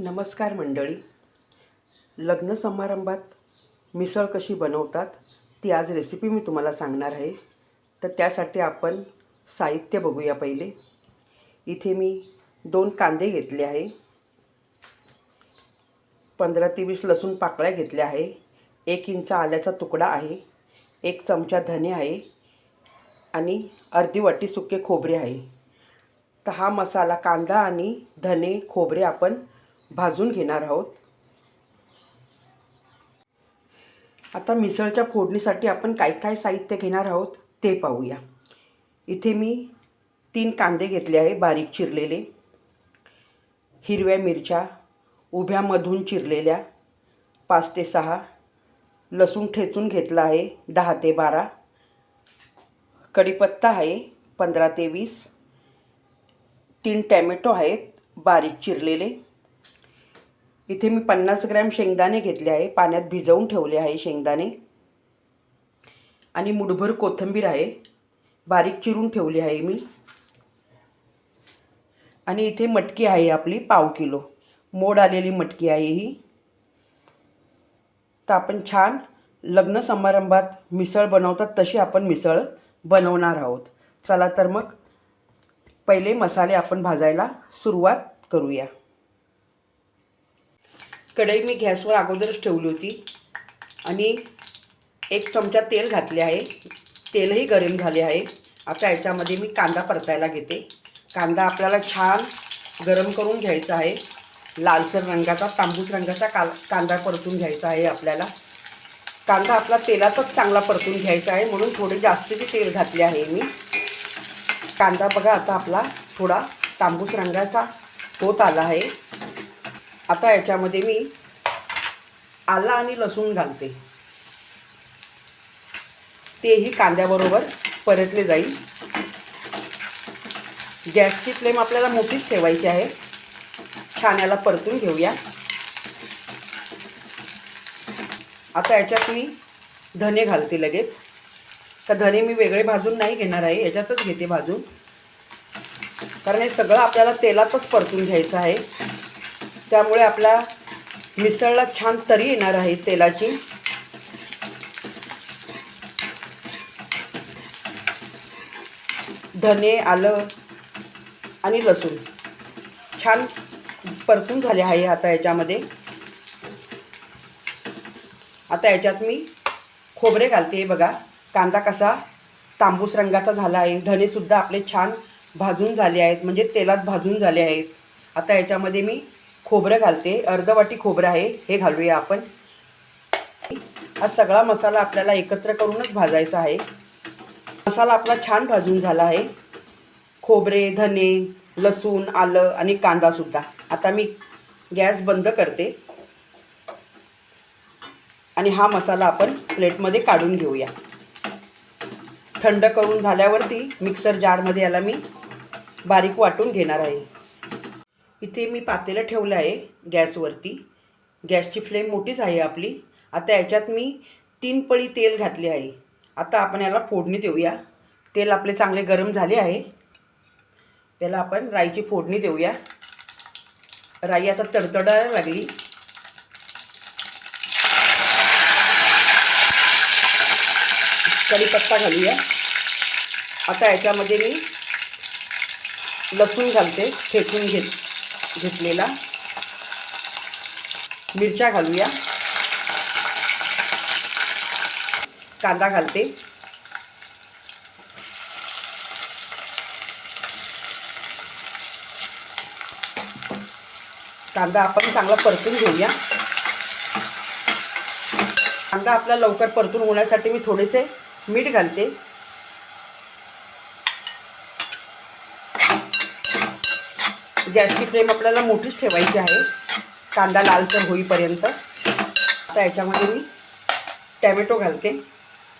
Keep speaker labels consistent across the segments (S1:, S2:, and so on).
S1: नमस्कार मंडळी. लग्न समारंभात मिसळ कशी बनवतात ती आज रेसिपी मी तुम्हाला सांगणार आहे. तर त्यासाठी आपण साहित्य बघूया पहिले. इथे मी दोन कांदे घेतले आहे. पंधरा ते वीस लसूण पाकळ्या घेतल्या आहे. एक इंच आल्याचा तुकडा आहे. एक चमचा धने आहे. आणि अर्धी वाटी सुके खोबरे आहे. तर हा मसाला कांदा आणि धने खोबरे आपण भाजून घेणार आहोत. आता मिसळच्या फोडणीसाठी आपण काय काय साहित्य घेणार आहोत ते पाहूया. इथे मी तीन कांदे घेतले आहे बारीक चिरलेले. हिरव्या मिरच्या उभ्यामधून चिरलेल्या पाच ते सहा. लसूण ठेचून घेतला आहे दहा ते बारा. कढीपत्ता आहे पंधरा ते वीस. तीन टॅमॅटो आहेत बारीक चिरलेले. इथे मी पन्नास ग्रॅम शेंगदाणे घेतले आहे. पाण्यात भिजवून ठेवले आहे शेंगदाणे. आणि मुठभर कोथिंबीर आहे. बारीक चिरून ठेवली आहे मी. आणि इथे मटकी आहे आपली पाव किलो. मोड आलेली मटकी आहे ही. तर आपण छान लग्न समारंभात मिसळ बनवतात तशी आपण मिसळ बनवणार आहोत. चला तर मग पहिले मसाले आपण भाजायला सुरुवात करूया. कढई मी गॅसवर अगोदरच ठेवली होती. आणि एक चमचा तेल घातले आहे. तेलही गरम झाले आहे. आता याच्यामध्ये मी कांदा परतायला घेते. कांदा आपल्याला छान गरम करून घ्यायचा आहे. लालसर रंगाचा तांबूस रंगाचा का कांदा परतून घ्यायचा आहे आपल्याला. कांदा आपला तेलातच चांगला परतून घ्यायचा आहे. म्हणून थोडे जास्तीचे तेल घातले आहे मी. कांदा बघा आता आपला थोडा तांबूस रंगाचा होत आला आहे. आता याच्यामध्ये मी आला आणि लसूण घालते. तेही कांद्याबरोबर परतले जाईल. गॅसची फ्लेम आपल्याला मोठीच ठेवायची आहे. छाण्याला परतून घेऊया. आता याच्यात मी धने घालते लगेच. तर धने मी वेगळे भाजून नाही घेणार आहे याच्यातच घेते भाजून. कारण हे सगळं आपल्याला तेलातच परतून घ्यायचं आहे. त्यामुळे आपला मिसळला छान तरी येणार आहे तेलाची. धने आलं आणि लसूण. छान परतून झाले आहे आता याच्यामध्ये. आता याच्यात मी खोबरे घालते बघा. कांदा कसा तांबूस रंगाचा झाला आहे. धनेसुद्धा आपले छान भाजून झाले आहेत. म्हणजे तेलात भाजून झाले आहेत. आता याच्यामध्ये मी खोबरं घालते. अर्ध वाटी खोबरं आहे. हे घालूया आपण. हा सगळा मसाला आपल्याला एकत्र करूनच भाजायचा आहे. मसाला आपला छान भाजून झाला आहे. खोबरे धने लसूण आलं आणि कांदासुद्धा आता मी गॅस बंद करते. आणि हा मसाला आपण प्लेटमध्ये काढून घेऊया. थंड करून झाल्यावरती मिक्सर जारमध्ये याला मी बारीक वाटून घेणार आहे. इथे मी पातेलं ठेवलं आहे गॅसवरती. गॅसची फ्लेम मोठीच आहे आपली. आता याच्यात मी तीन पळी तेल घातले आहे. आता आपण याला फोडणी देऊया. तेल आपले चांगले गरम झाले आहे. त्याला आपण राईची फोडणी देऊया. राई आता तडतडायला लागली. कढीपत्ता घालूया. आता याच्यामध्ये मी लसूण घालते. फेकून घेत. घेतलेला. मिरच्या घालूया. कांदा घालते. कांदा आपण चांगला परतून घेऊया. कांदा आपला लवकर परतून होण्यासाठी मी थोडेसे मीठ घालते. म्हणजे गॅसची फ्लेम आपल्याला मोठीच ठेवायची आहे. कांदा लालसर होईपर्यंत. आता याच्यामध्ये मी टॅमॅटो घालते.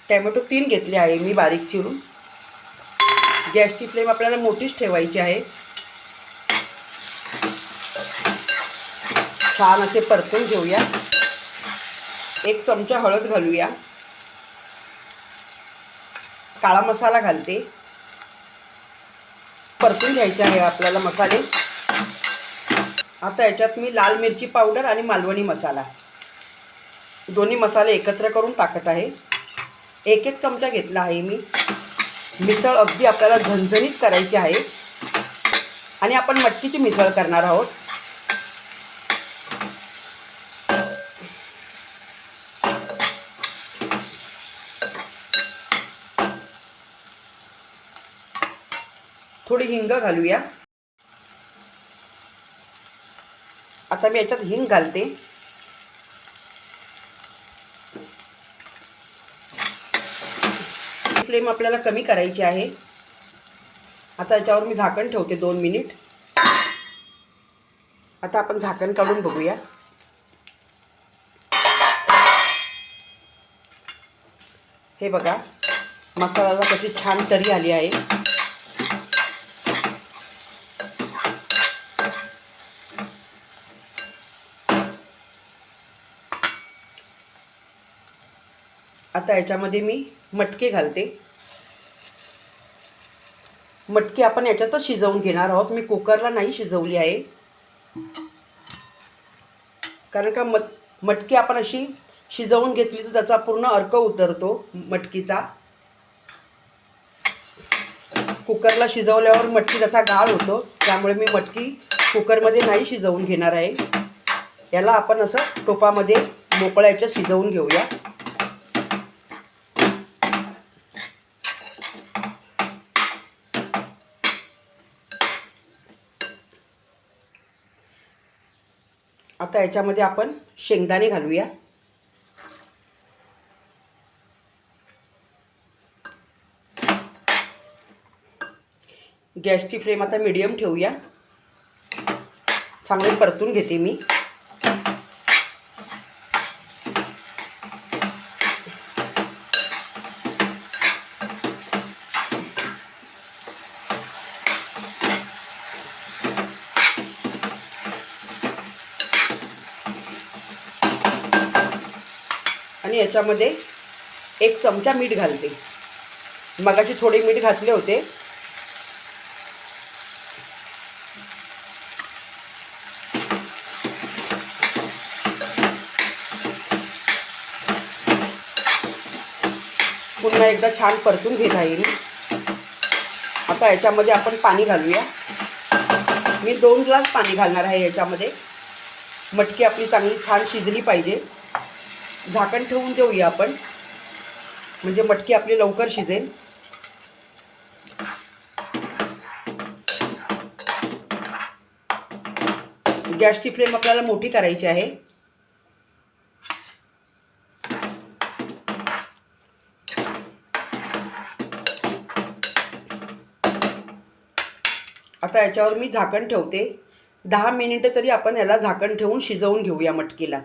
S1: टॅमॅटो तीन घेतले आहे मी बारीक चिरून. गॅसची फ्लेम आपल्याला मोठीच ठेवायची आहे. छान असे परतून घेऊया. एक चमचा हळद घालूया. काळा मसाला घालते. परतून घ्यायचे आहे आपल्याला मसाले. आता याच्यात मी लाल मिरची पावडर आणि मालवणी मसाला. दोन्ही मसाले एकत्र करून टाकत आहे. एक एक चमचा घेतला आहे मी. मिसळ अगदी आपल्याला झणझणीत करायची आहे. आणि आपण मटकीची मिसळ करणार आहोत. थोडी हिंग घालूया. आता मी याच्यात हिंग घालते. फ्लेम आपल्याला कमी करायची आहे. आता याच्यावर मी झाकण ठेवते दोन मिनिट. आता आपण झाकण काढून बघूया. हे बघा मसाल्याला कशी छान तरी आली आहे. आता याच्यामध्ये मी मटके घालते. मटकी आपण याच्यातच शिजवून घेणार आहोत. मी कुकरला नाही शिजवली आहे. कारण का मट मटकी आपण अशी शिजवून घेतली तर त्याचा पूर्ण अर्क उतरतो मटकीचा. कुकरला शिजवल्यावर मटकी त्याचा गाळ होतो. त्यामुळे मी मटकी कुकरमध्ये नाही शिजवून घेणार आहे. याला आपण असं टोपामध्ये मोकळ्याच्या शिजवून घेऊया. आता याच्यामध्ये आपण शेंगदाणे घालूया. गॅसची फ्लेम आता मिडियम ठेवूया. चांगले परतून घेते मी. मी याच्यामध्ये एक चमचा मीठ घालते. मगाशी थोडे मीठ घातले होते. पुन्हा एकदा छान परतून घेता येईल. आता याच्यामध्ये आपण पाणी घालूया. मी दोन ग्लास पाणी घालणार आहे याच्यामध्ये. मटकी आपली चांगली छान शिजली पाहिजे. झाकण ठेवून देऊया आपण. म्हणजे मटकी आपली लवकर शिजेल. गॅसची फ्लेम आपल्याला मोठी करायची आहे. आता याच्यावर मी झाकण ठेवते. दहा मिनिटं तरी आपण याला झाकण ठेवून शिजवून घेऊया मटकीला.